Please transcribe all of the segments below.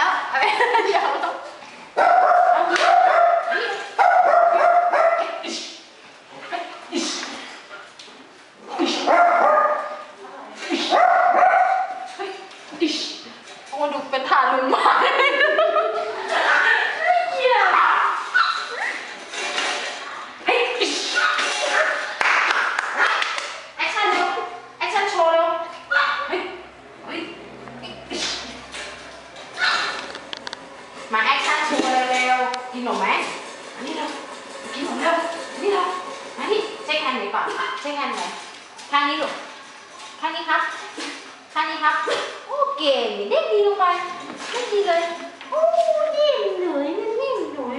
แล้วเดี๋ยวต้องโอ้ดูเป็นทารุณมาก กินนมไหมอันนี้เรากินนมแล้วนี่เราอันนี้เช็คแฮนด์ไหนก่อนเช็คแฮนด์ไหนข้างนี้ลูกข้างนี้ครับข้างนี้ครับ โอเคเด็กดีลงไปเด็กดีเลยโอ้เด็กหน่อยเด็กหน่อยเด็กหน่อย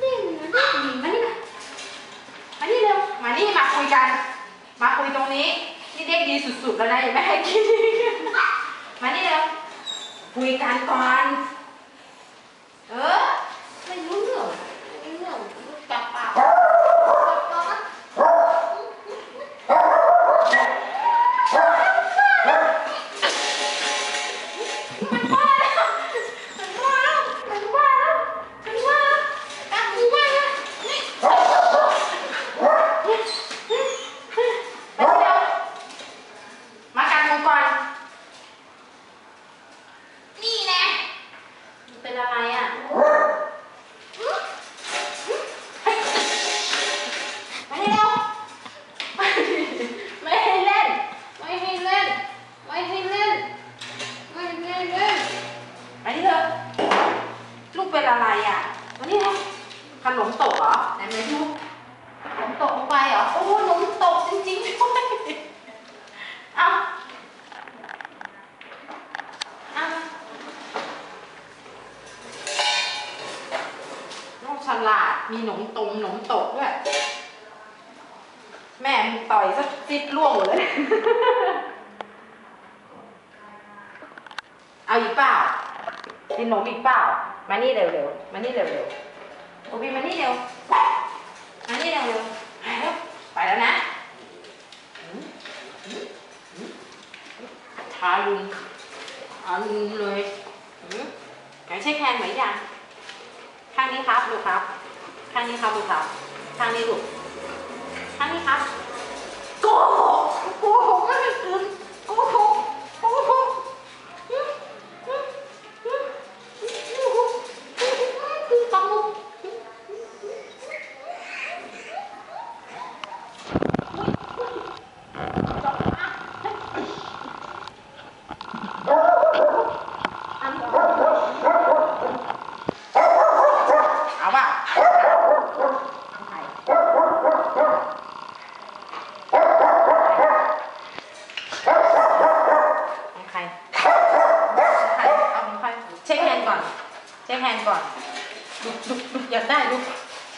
เด็กอยมานี่มามานี่เร็วมานี่มาคุยกัน มาคุยตรงนี้นี่เด็กดีสุดๆแล้วนะอย่าไม่ให้กินมานี่เร็วคุยกันก่อน มึงก่อน นี่แน่เป็นอะไรอะไม่ให้เร็วไม่ให้เล่นไม่ให้เล่น ไม่ให้เล่น ไม่ให้เล่นอันนี้เถอะลูกเป็นอะไรอะวันนี้นะขนมตกเหรอไหนไหนดูขนมตกลงไปเหรอ โอ้ขนมตกจริงๆด้วยเอาเอาน้องฉ ลาด มีหนมตรงหนมตกด้วย แม่มึงต่อยสักซิดล่วงหมดเลยเอาอีกเปล่ากินหนมอีกเปล่า มานี่เร็วๆ มานี่เร็วๆโอบีมานี่เร็ว มานี่เร็วๆไปแล้วนะทาลุงอาลุงเลยหืมไหนเช็คแฮนไหมยังางนี้ครับลูกครับข้างนี้ครับลูกครับข้างนี้ลูกท่างนี้ครับโกหกโกหกไม่เป็นคืนโกหกอืมอืมอืมโกหกคือตลกเอาป่ะใคร ของใครของใครเอาของใคร เช็คแฮนด์ก่อน เช็ คแฮนด์ก่อนลุกลุกลุกอยากได้ลุก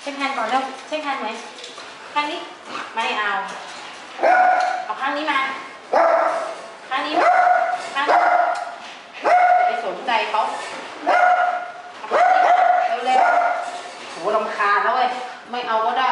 เช็คแฮนด์ก่อนแล้วเช็คแฮนด์ไหมข้างนี้ไม่เอาเอาข้างนี้มาข้างนี้มาข้างนี้ไปสนใจเขาเร็วๆโหลำคาแล้วเว้ยไม่เอาก็ได้